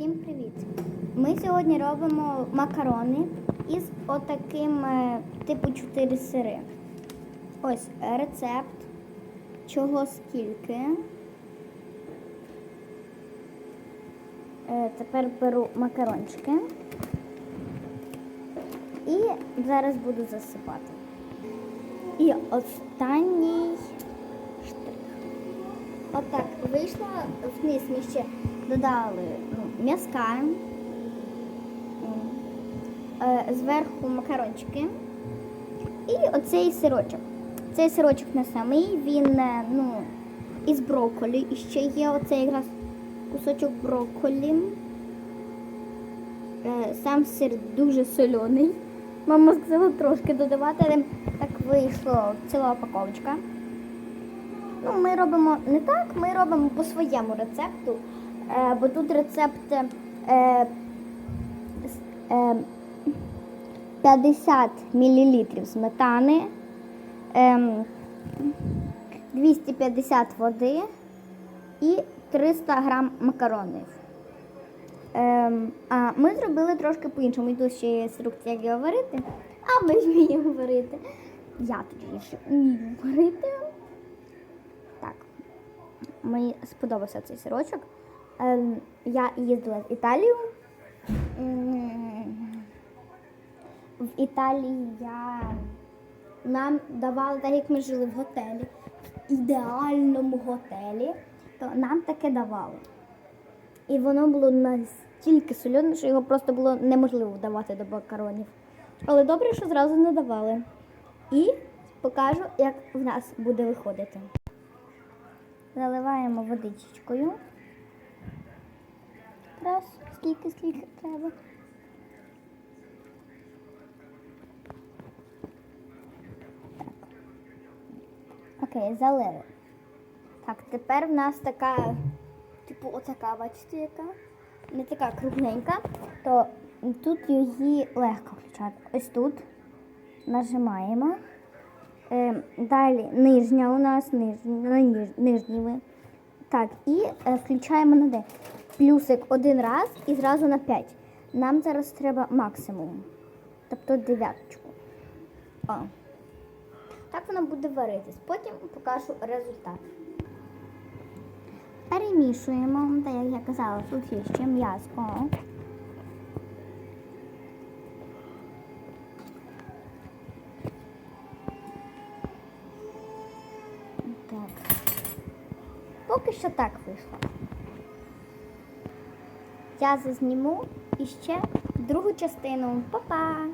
Всім привіт! Ми сьогодні робимо макарони із отаким е, типу 4 сири. Ось рецепт, чого скільки. Е, Тепер беру макарончики і зараз буду засипати. І останній штрих. Отак вийшло, вниз ми ще додали ну, м'язка, е, зверху макарончики і оцей сирочок. Цей сирочок не самий, він е, ну, із брокколі. І ще є оцей якраз кусочок брокколі. Е, Сам сир дуже соляний. Мама сказала трошки додавати, але так вийшло ціла упаковочка. Ну, ми робимо не так, ми робимо по своєму рецепту, бо тут рецепт е, с- е, 50 мл сметани, е, 250 води і 300 грам макаронів. Ем, а ми зробили трошки по-іншому. Тут ще є інструкція, як його варити. А ми вміємо варити. Я тоді ще вмію варити. Так. Мені сподобався цей сирочок. Ем, я їздила в Італію. В Італії я... нам давали, так як ми жили в готелі, в ідеальному готелі, то нам таке давали. І воно було настільки солене, що його просто було неможливо давати до макаронів. Але добре, що зразу не давали. І покажу, як в нас буде виходити. Заливаємо водичкою. Раз, скільки, скільки треба. Окей, залили. Так, тепер в нас така, типу, отака, бачите, яка? Не така кругленька, то тут її легко включати. Ось тут нажимаємо. Е, далі нижня у нас, нижня, нижні. Так, і е, включаємо на де. Плюсик один раз і зразу на 5. Нам зараз треба максимум. Тобто дев'яточку. О. Так воно буде варитись. Потім покажу результат. Перемішуємо, так як я казала, тут є ще м'ясо. Так. Поки що так вийшло. Я зазніму іще другу частину. Па-па!